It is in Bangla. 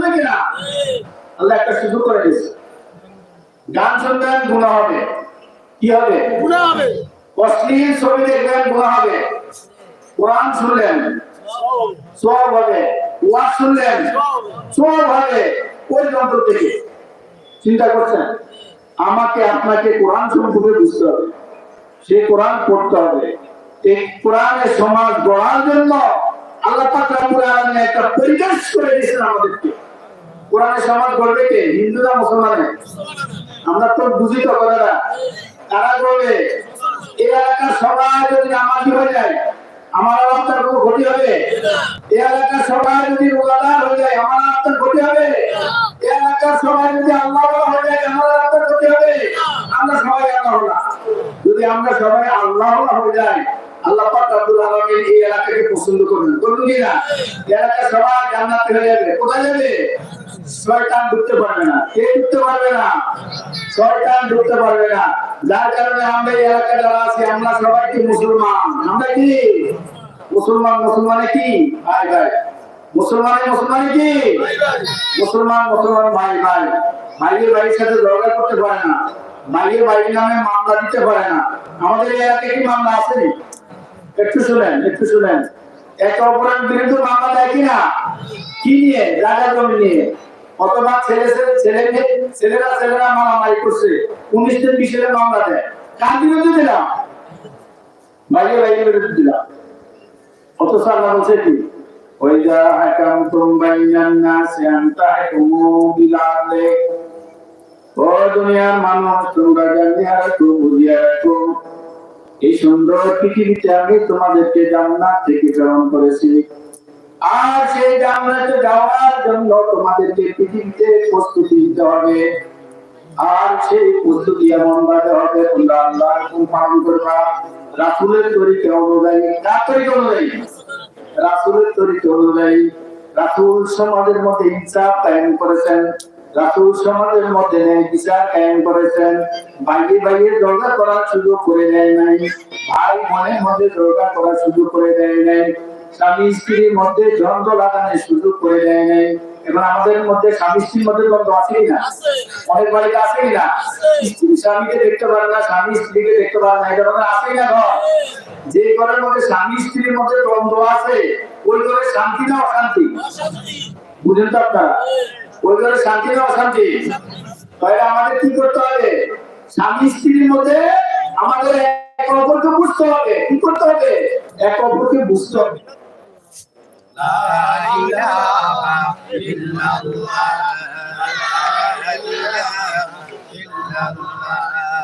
না? আল্লাহ একটা সুযোগ করে দিয়েছে। গান শুনবেন গুণা হবে। কি হবে? গুণা হবে। অশ্লীল ছবি দেখবেন গুণা হবে। কোরআন শুনলেন সব হবে। ওয়াজ শুনলেন সব হবে। ওই যন্ত্র থেকে। চিন্তা করছেন? আমাকে আপনাকে কোরআন সম্পর্কে বুঝতে হবে। সে কোরআন পড়তে হবে। এই কোরআনের সমাজ গড়ার জন্য আল্লাহ পাক রব্বুল একটা পরিবেশ করে দিয়েছেন আমাদেরকে। কোরআনের সমাজ গড়বে কে? হিন্দুরা মুসলমানে আমরা তো বুঝি তো কথাটা। তারা বলবে এই এলাকার সবাই যদি নামাজি হয়ে যায়, আমার আপনার কোনো ক্ষতি হবে? এই এলাকার সবাই যদি রোজাদার হয়ে যায়, আমার আপনার ক্ষতি হবে? এই এলাকার সবাই যদি আল্লাহ হয়ে যায়, আমার আপনার ক্ষতি হবে? আমরা সবাই আল্লাহ যদি আমরা সবাই আল্লাহ হয়ে যাই আল্লাহ পাক রব্বুল আলামিন এই এলাকাকে পছন্দ করবেন। করবেন কি না? এই সবাই জান্নাতে হয়ে যাবে। কোথায় যাবে? শয়তান ঢুকতে পারবে না। কে ঢুকতে পারবে না? শয়তান ঢুকতে পারবে না। যার কারণে আমরা এই এলাকায় যারা আছি আমরা সবাই কি মুসলমান? আমরা কি? মুসলমান মুসলমানে কি? ভাই ভাই। মুসলমানে মুসলমানে কি? মুসলমান মুসলমান ভাই ভাই। ভাইয়ের ভাইয়ের সাথে ঝগড়া করতে পারে না। ভাইয়ের ভাইয়ের নামে মামলা দিতে পারে না। আমাদের এলাকায় কি মামলা আছে? একটু শুনেন একটু শুনেন। এক অপরাধ বিরুদ্ধে মামলা দেয় কিনা কি নিয়ে? জায়গা জমি নিয়ে। অথবা ছেলে ছেলে ছেলে ছেলেরা ছেলেরা মারামারি করছে। উনিশ দিন মামলা দেয়। কার বিরুদ্ধে দিলাম? বাইরে বাইরে বিরুদ্ধে দিলাম। বলছে কি? ও দুনিয়ার মানুষ, তোমরা জানিয়া রাখো বুঝিয়া রাখো। এই সুন্দর পৃথিবীতে আমি তোমাদেরকে জান্নাত থেকে প্রেরণ করেছি। আর সেই জান্নাতে যাওয়ার জন্য তোমাদেরকে পৃথিবীতে প্রস্তুতি নিতে হবে। আর সেই প্রস্তুতি এমন ভাবে হবে, তোমরা আল্লাহ হুকুম পালন করবা। রাসুলের তরিকা অনুযায়ী, কার তরিকা অনুযায়ী? রাসুলের তরিকা অনুযায়ী, রাসুল সমাজের মধ্যে ইনসাফ কায়েম করেছেন। রাসুল সমাজের মধ্যে ন্যায় বিচার কায়েম করেছেন। ভাইয়ে ভাইয়ে দরজা করার সুযোগ করে দেয় নাই। ভাই মনের মধ্যে দরজা করার সুযোগ করে দেয় নাই। স্বামী স্ত্রীর মধ্যে দ্বন্দ্ব লাগানোর সুযোগ করে দেয় নাই। এবং আমাদের মধ্যে স্বামী স্ত্রীর মধ্যে দ্বন্দ্ব আছে। কিনা অনেক বাড়িতে আছে। কিনা স্ত্রী স্বামীকে দেখতে পারে না স্বামী স্ত্রীকে দেখতে পারে না। এটা মানে আছে কিনা ঘর। যে ঘরের মধ্যে স্বামী স্ত্রীর মধ্যে দ্বন্দ্ব আছে ওই ঘরে শান্তি না অশান্তি? বুঝেন তো আপনারা। ওই ঘরে শান্তি না অশান্তি তাহলে আমাদের কি করতে হবে? স্বামী স্ত্রীর মধ্যে আমাদের এক অপরকে বুঝতে হবে। কি করতে হবে? এক অপরকে বুঝতে হবে। লা ইলাহা ইল্লাল্লাহ।